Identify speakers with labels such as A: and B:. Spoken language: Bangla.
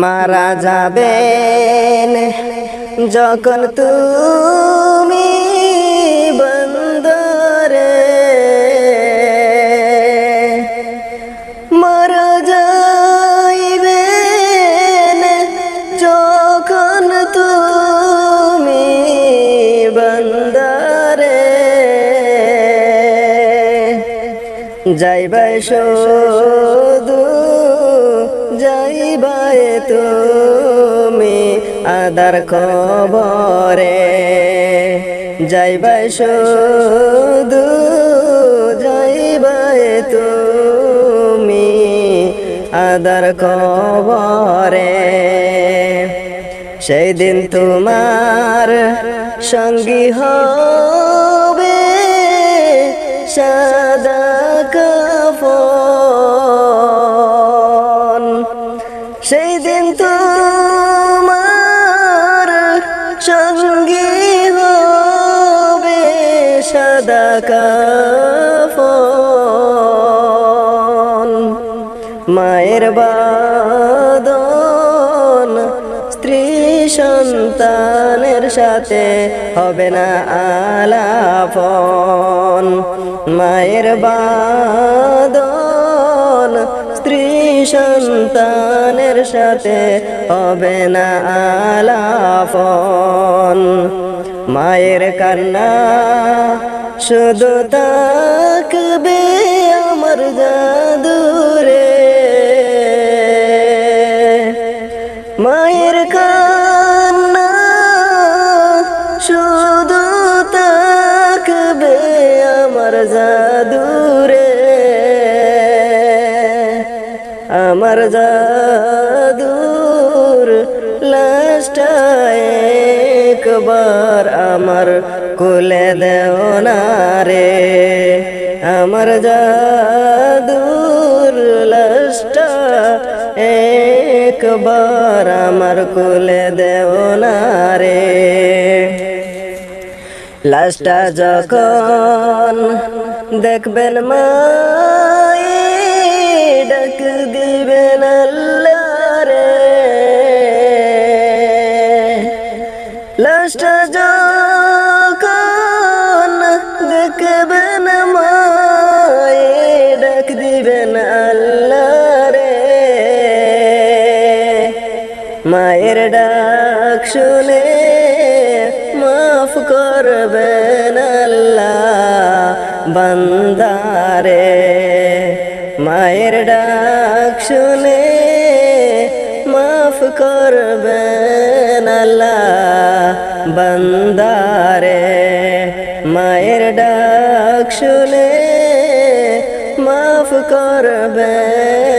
A: মারা যাবেন। যখন তুমি বন্দরে মারা যাইবেন যখন তুমি বন্দরে যাইবাই শুধু যাইবাই তুমি আদার খবরে যাইবাই শুধু যাইবাই তুমি আদার খবরে সেই দিন তোমার সঙ্গী হবে সাদা সাদা মায়ের বাদন স্ত্রী সন্তানের সাথে হবে না আলাপন। মায়ের বাদন স্ত্রী সন্তানের সাথে হবে না আলাপন। মায়ের কান্না শুধু তাকবে আমার জাদুরে। মায়ের কান্না শুধু তাকবে আমার জাদুরে। আমার জাদুর লাস্টা একবার আমার কোলে দেও না রে। আমার লাস্টা একবার আমার কোলে দেও না রে। লাস্টটা যখন দেখবেন মায়ে দিবেন আল্লাহ রে। মায়ের ডাক শুনে মাফ করবেন আল্লাহ বান্দারে। মায়ের ডাক শুনে মাফ করবেন আল্লাহ মায়ের ডাক শুনে বান্দা